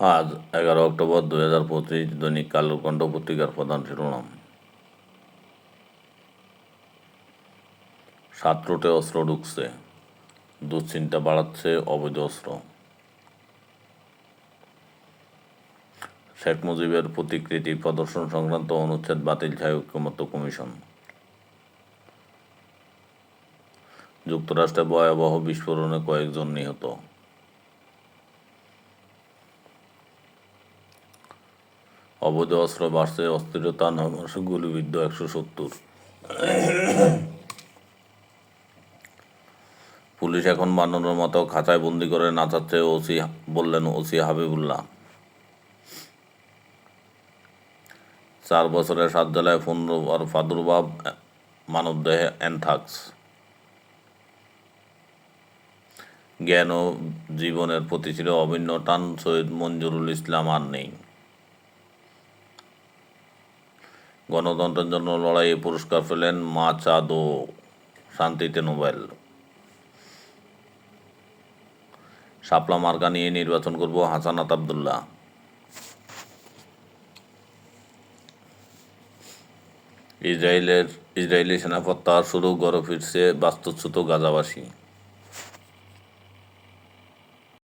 আজ এগারো অক্টোবর দুই হাজার পঁচিশ দৈনিক কালকণ্ঠ পত্রিকার প্রধান শিরোনাম। সাত রুটে অস্ত্র ঢুকছে, দুশ্চিন্তা বাড়াচ্ছে অবৈধ অস্ত্র। শেখ মুজিবের প্রতিকৃতি প্রদর্শন সংক্রান্ত অনুচ্ছেদ বাতিল চায় ঐক্যমত্য কমিশন। যুক্তরাষ্ট্রে ভয়াবহ বিস্ফোরণে কয়েকজন নিহত। অবৈধ অস্ত্র বাড়ছে, অস্থিরতা নয় গুলিবিদ্ধ একশো সত্তর। পুলিশ এখন বানানোর মতো খাঁচায় বন্দি করে নাচাচ্ছে ওসি, বললেন ওসি হাবিবুল্লাহ। চার বছরের সাত জেলায় পুনর্বার প্রাদুর্ভাব, মানবদেহে অ্যানথাক্স জ্ঞান ও জীবনের প্রতি ছিল অভিন্ন, টান সৈয়দ মঞ্জুরুল ইসলাম আর নেই। গণতন্ত্রের জন্য লড়াইয়ে পুরস্কার পেলেন মা চাঁদ শান্তিতে নোবেল। শাপলা মার্কা নিয়ে নির্বাচন করব হাসানাত আবদুল্লাহ। ইসরায়েলের ইসরায়েলি সেনা প্রত্যাহার শুরু গড়ে ফিরছে বাস্তুচ্যুত গাজাবাসী।